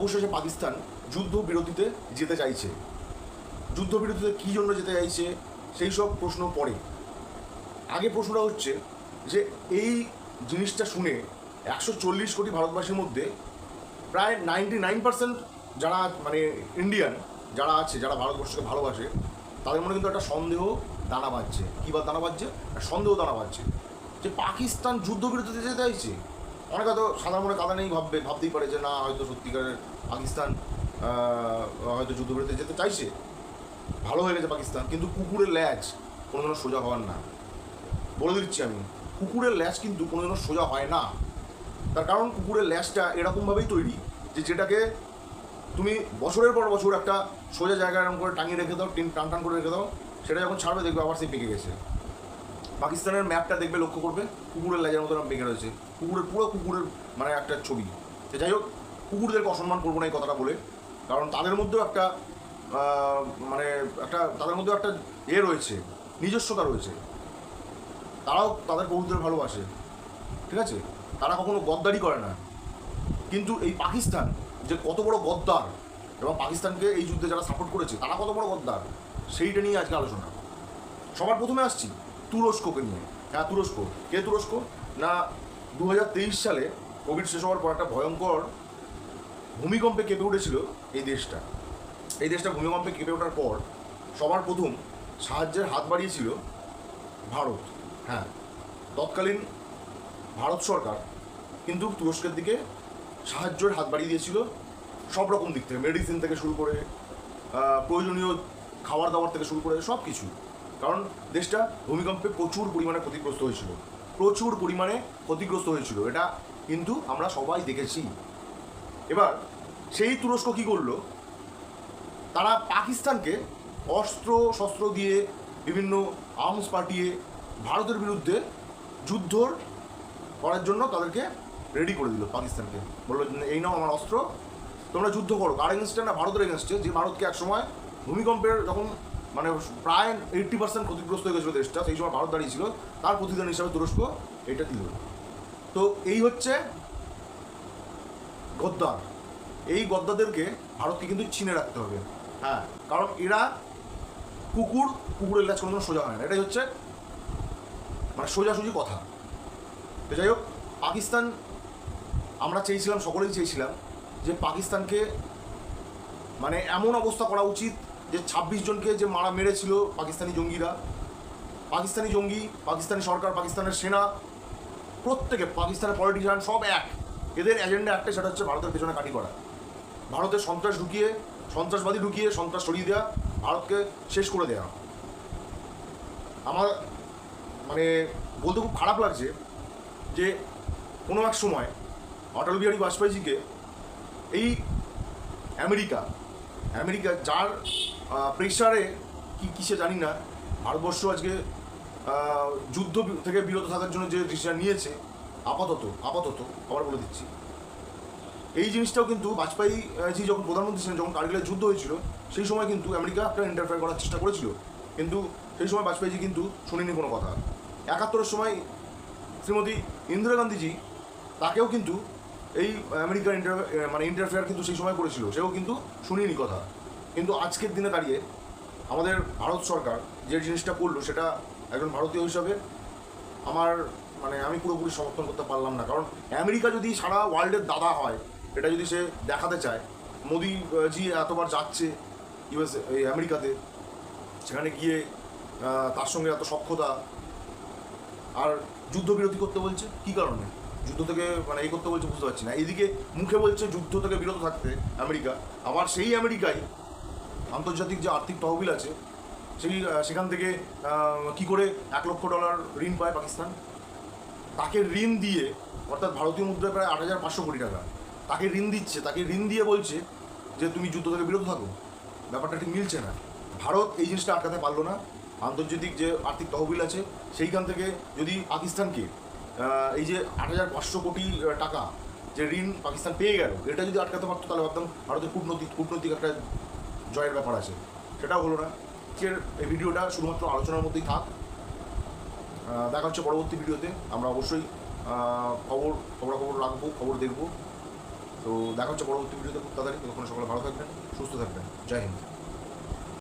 অবশেষে পাকিস্তান যুদ্ধ বিরতিতে যেতে চাইছে। যুদ্ধ বিরতিতে কী জন্য যেতে চাইছে, সেই সব প্রশ্ন পড়ে। আগে প্রশ্নটা হচ্ছে যে, এই জিনিসটা শুনে একশো চল্লিশ কোটি ভারতবাসীর মধ্যে প্রায় নাইনটি নাইন পার্সেন্ট যারা মানে ইন্ডিয়ান যারা আছে, যারা ভারতবর্ষকে ভালোবাসে, তাদের মনে কিন্তু একটা সন্দেহ দানা বাজছে কী বা দানা বাজছে সন্দেহ দানা বাজছে যে, পাকিস্তান যুদ্ধবিরতিতে যেতে চাইছে? অনেক হয়তো সাধারণ মনে কাদা নেই ভাববে, ভাবতেই পারে যে না, হয়তো সত্যিকারের পাকিস্তান হয়তো যুদ্ধবিরতিতে যেতে চাইছে। ভালো হয়ে গেছে পাকিস্তান, কিন্তু কুকুরের ল্যাজ কোনোদিনও সোজা হওয়ার না। বলে দিচ্ছি আমি, কুকুরের ল্যাজ কিন্তু কোনো কোনোদিনও সোজা হয় না। তার কারণ কুকুরের ল্যাজটা এরকমভাবেই তৈরি, যে যেটাকে তুমি বছরের পর বছর একটা সোজা জায়গায় এরকম করে টাঙিয়ে রেখে দাও, টিন টান টান করে রেখে দাও, সেটা যখন ছাড়বে দেখবে আবার সেই পেকে গেছে। পাকিস্তানের ম্যাপটা দেখবে লক্ষ্য করবে? কুকুরের লেজের মতো পেকে রয়েছে। কুকুরের, পুরো কুকুরের মানে একটা ছবি। তো যাই হোক, কুকুরদেরকে অসম্মান করব না এই কথাটা বলে। কারণ তাদের মধ্যেও একটা মানে একটা, তাদের মধ্যেও একটা এ রয়েছে, নিজস্বতা রয়েছে। তারাও তাদের কবুতর ভালোবাসে। ঠিক আছে? তারা কখনো গদ্দারি করে না। কিন্তু এই পাকিস্তান যে কত বড় গদ্দার, এবং পাকিস্তানকে এই যুদ্ধে যারা সাপোর্ট করেছে, তারা কত বড় গদ্দার? সেইটা নিয়ে আজকে আলোচনা। সবার প্রথমে আসছি। তুরস্ককে নিয়ে। হ্যাঁ তুরস্ক। কে তুরস্ক? না দু হাজার তেইশ সালে কোভিড শেষ হওয়ার পর একটা ভয়ঙ্কর ভূমিকম্পে কেঁপে উঠেছিল এই দেশটা। এই দেশটা ভূমিকম্পে কেঁপে ওঠার পর সবার প্রথম সাহায্যের হাত বাড়িয়েছিল ভারত। হ্যাঁ তৎকালীন ভারত সরকার কিন্তু তুরস্কের দিকে সাহায্যের হাত বাড়িয়ে দিয়েছিল সব রকম দিক থেকে মেডিসিন থেকে শুরু করে প্রয়োজনীয় খাবার দাবার থেকে শুরু করে সব কিছু কারণ দেশটা ভূমিকম্পে প্রচুর পরিমাণে ক্ষতিগ্রস্ত হয়েছিল। প্রচুর পরিমাণে ক্ষতিগ্রস্ত হয়েছিল। এটা কিন্তু আমরা সবাই দেখেছি। এবার সেই তুরস্ক কী করল? তারা পাকিস্তানকে অস্ত্র, শস্ত্র দিয়ে বিভিন্ন আর্মস পাঠিয়ে ভারতের বিরুদ্ধে যুদ্ধ করার জন্য তাদেরকে রেডি করে দিল পাকিস্তানকে। বলল, এই নাও আমার অস্ত্র, তোমরা যুদ্ধ করো। কার এগেনস্টে না, ভারতের এগেনস্টে যে ভারতকে একসময় ভূমিকম্পের যখন মানে প্রায় এইট্টি পার্সেন্ট ক্ষতিগ্রস্ত হয়ে গেছিল দেশটা সেই সময় ভারত দাঁড়িয়েছিল। তার প্রতিদান হিসাবে তুরস্ক এটা দিল। তো এই হচ্ছে গদ্দার। এই গদ্দাদেরকে ভারতকে কিন্তু চিনে রাখতে হবে। হ্যাঁ। কারণ এরা কুকুর কুকুরের ল্যাচ কোনো সোজা হয় না। এটাই হচ্ছে মানে সোজাসুজি কথা। তো যাই হোক পাকিস্তান আমরা চেয়েছিলাম সকলেই চেয়েছিলাম যে পাকিস্তানকে মানে এমন অবস্থা করা উচিত যে ছাব্বিশ জনকে যে মারা মেরেছিল পাকিস্তানি জঙ্গিরা, পাকিস্তানি জঙ্গি, পাকিস্তানি সরকার, পাকিস্তানের সেনা, প্রত্যেকে, পাকিস্তানের পলিটিশিয়ান সব এক। এদের এজেন্ডা একটাই, সেটা হচ্ছে ভারতের পেছনে কাটি করা। ভারতের সন্ত্রাস ঢুকিয়ে, সন্ত্রাসবাদী ঢুকিয়ে, সন্ত্রাস সরিয়ে দেওয়া ভারতকে শেষ করে দেওয়া আমার মানে বলতে খুব খারাপ লাগছে যে কোনো এক সময় অটল বিহারী বাজপেয়ীজিকে এই আমেরিকা আমেরিকা যার প্রেশারে কি কিসে জানি না, ভারতবর্ষ আজকে যুদ্ধ থেকে বিরত থাকার জন্য যে ডিসিশন নিয়েছে, আপাতত আপাতত, আবার বলে দিচ্ছি। এই জিনিসটাও কিন্তু বাজপেয়ী জি যখন প্রধানমন্ত্রী ছিলেন, যখন কার্গিলের যুদ্ধ হয়েছিল, সেই সময় কিন্তু আমেরিকা একটা ইন্টারফেয়ার করার চেষ্টা করেছিল। কিন্তু সেই সময় বাজপেয়ীজি কিন্তু শুনিনি কোনো কথা। একাত্তরের সময় শ্রীমতী ইন্দিরা গান্ধীজি তাকেও কিন্তু এই আমেরিকার ইন্টার মানে ইন্টারফেয়ার কিন্তু সেই সময় করেছিল, সেও কিন্তু শুনিনি কথা। কিন্তু আজকের দিনে দাঁড়িয়ে আমাদের ভারত সরকার যে জিনিসটা করল সেটা একজন ভারতীয় হিসাবে আমার মানে আমি পুরোপুরি সমর্থন করতে পারলাম না। কারণ আমেরিকা যদি সারা ওয়ার্ল্ডের দাদা হয় এটা যদি সে দেখাতে চায় মোদি আহ, এতবার যাচ্ছে ইউএস এই আমেরিকাতে সেখানে গিয়ে তার সঙ্গে এত সক্ষতা আর যুদ্ধবিরতি করতে বলছে কি কারণে? যুদ্ধ থেকে মানে এই করতে বলছে বুঝতে পারছি না। এইদিকে মুখে বলছে যুদ্ধ থেকে বিরত থাকতে আমেরিকা আবার সেই আমেরিকায় আন্তর্জাতিক যে আর্থিক তহবিল আছে, সেই সেখান থেকে কি করে এক লক্ষ ডলার ঋণ পায় পাকিস্তান? তাকে ঋণ দিয়ে, অর্থাৎ ভারতীয় মুদ্রায় প্রায় আট হাজার পাঁচশো কোটি টাকা। তাকে ঋণ দিচ্ছে, তাকে ঋণ দিয়ে বলছে যে, তুমি যুদ্ধ থেকে বিরত থাকো। ব্যাপারটা ঠিক মিলছে না। ভারত এই জিনিসটা আটকাতে পারল না। আন্তর্জাতিক যে আর্থিক তহবিল আছে, সেইখান থেকে যদি পাকিস্তানকে এই যে আট হাজার পাঁচশো কোটি টাকা যে ঋণ পাকিস্তান পেয়ে গেল, এটা যদি আটকাতে পারতো, তাহলে ভাবতাম ভারতের কূটনৈতিক কূটনৈতিক একটা জয়ের ব্যাপার আছে। সেটাও হলো না। আজকের এই ভিডিওটা শুধুমাত্র আলোচনার মধ্যেই থাক। দেখা হচ্ছে পরবর্তী ভিডিওতে। আমরা অবশ্যই খবর, খবরাখবর রাখব, খবর দেখব। তো দেখা হচ্ছে পরবর্তী ভিডিওতে খুব তাড়াতাড়ি। তখন সকলে ভালো থাকবেন, সুস্থ থাকবেন। জয় হিন্দ।